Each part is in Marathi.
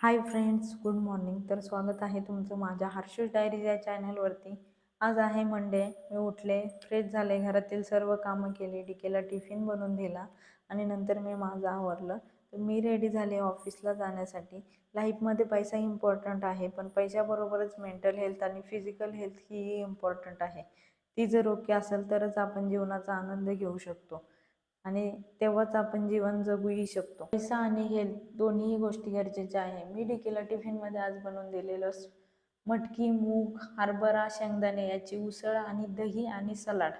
Hi friends good morning. तर स्वागत आहे तुमचं माझ्या हर्षूस डायरीज या चॅनलवरती. आज आहे मंडे. मी उठले फ्रेश झाले घरातील सर्व कामं केली डिकेला टिफिन बनवून दिला आणि नंतर मी माझं आवरलं. तर मी रेडी झाले ऑफिसला जाण्यासाठी. लाईफमध्ये पैसा इम्पॉर्टंट आहे पण पैशाबरोबरच मेंटल हेल्थ आणि फिजिकल हेल्थ ही इम्पॉर्टंट आहे. ती जर ओके असेल तरच आपण जीवनाचा आनंद घेऊ शकतो. आणि तेव्हाच आपण जीवन जगूही शकतो. पैसा आणि हेल्थ दोन्ही गोष्टी गरजेच्या आहे. मी डिकेला टिफिनमध्ये आज बनवून दिलेलं मटकी मूग हरभरा शेंगदाणे याची उसळ आणि दही आणि सलाड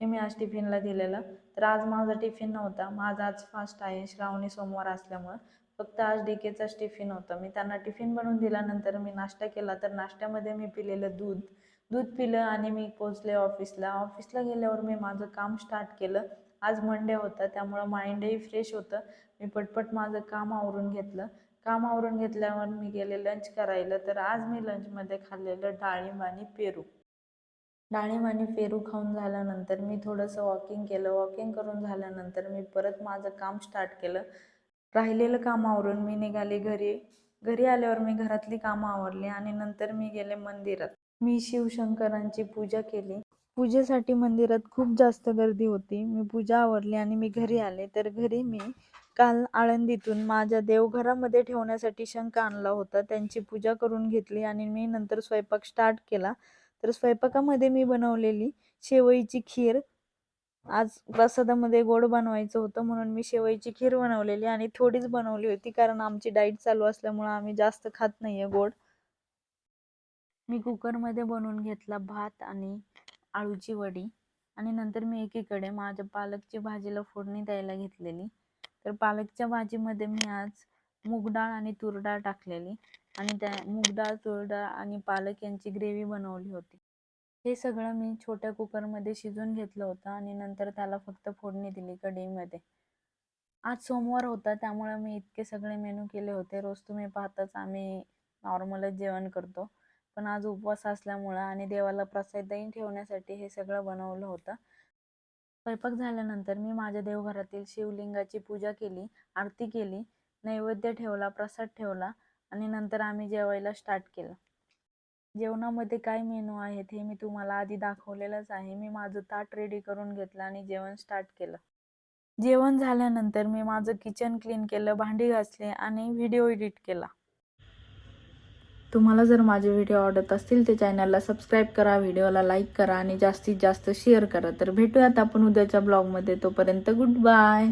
हे मी आज टिफिनला दिलेलं. तर आज माझा टिफिन नव्हता. माझा आज फास्ट आहे. श्रावणी सोमवार असल्यामुळं फक्त आज डिकेचाच टिफिन होता. मी त्यांना टिफिन बनवून दिल्यानंतर मी नाश्ता केला. तर नाश्त्यामध्ये मी पिलेलं दूध. दूध पिलं आणि मी पोचले ऑफिसला ऑफिसला गेल्यावर मी माझं काम स्टार्ट केलं. आज मंडे होता त्यामुळं माइंडही फ्रेश होतं. मी पटपट माझं काम आवरून घेतलं. काम आवरून घेतल्यावर मी गेले लंच करायला. तर आज मी लंचमध्ये खाल्लेलं डाळिंब आणि पेरू. डाळिंब आणि पेरू खाऊन झाल्यानंतर मी थोडंसं वॉकिंग केलं. वॉकिंग करून झाल्यानंतर मी परत माझं काम स्टार्ट केलं. राहिलेलं काम आवरून मी निघाले घरी. घरी आल्यावर मी घरातली कामं आवरली आणि नंतर मी गेले मंदिरात. मी शिवशंकरांची पूजा केली. पूजेसाठी मंदिरात खूप जास्त गर्दी होती. मी पूजा आवरली आणि मी घरी आले. तर घरी मी काल आळंदीतून माझ्या देवघरामध्ये ठेवण्यासाठी शंख आणला होता. त्यांची पूजा करून घेतली आणि मी नंतर स्वयंपाक स्टार्ट केला. तर स्वयंपाकामध्ये मी बनवलेली शेवईची खीर. आज प्रसादामध्ये गोड बनवायचं होतं म्हणून मी शेवईची खीर बनवलेली आणि थोडीच बनवली होती कारण आमची डाईट चालू असल्यामुळं आम्ही जास्त खात नाही आहे गोड. मी कुकरमध्ये बनवून घेतला भात आणि आळूची वडी आणि नंतर मी एकीकडे माझ्या पालकची भाजीला फोडणी द्यायला घेतलेली. तर पालकच्या भाजीमध्ये मी आज मूग डाळ आणि तूर डाळ टाकलेली आणि त्या मूग डाळ तूर डाळ आणि पालक यांची ग्रेव्ही बनवली होती. हे सगळं मी छोट्या कुकरमध्ये शिजून घेतलं होतं आणि नंतर त्याला फक्त फोडणी दिली कढईमध्ये. आज सोमवार होता त्यामुळे मी इतके सगळे मेनू केले होते. रोज तुम्ही पाहताच आम्ही नॉर्मलच जेवण करतो. पण आज उपवास असल्यामुळं आणि देवाला प्रसादही ठेवण्यासाठी हे सगळं बनवलं होतं. स्वयंपाक झाल्यानंतर मी माझ्या देवघरातील शिवलिंगाची पूजा केली आरती केली नैवेद्य ठेवला प्रसाद ठेवला आणि नंतर आम्ही जेवायला स्टार्ट केलं. जेवणामध्ये काय मेनू आहेत हे मी तुम्हाला आधी दाखवलेलंच आहे. मी माझं ताट रेडी करून घेतलं आणि जेवण स्टार्ट केलं. जेवण झाल्यानंतर मी माझं किचन क्लीन केलं भांडी घासली आणि व्हिडिओ एडिट केला. तुम्हाला जर माझे व्हिडिओ आवडत असतील तर चॅनलला सबस्क्राईब करा व्हिडिओला लाईक करा आणि जास्तीत जास्त शेअर करा. तर भेटूयात आपण उद्याच्या ब्लॉगमध्ये तोपर्यंत गुड बाय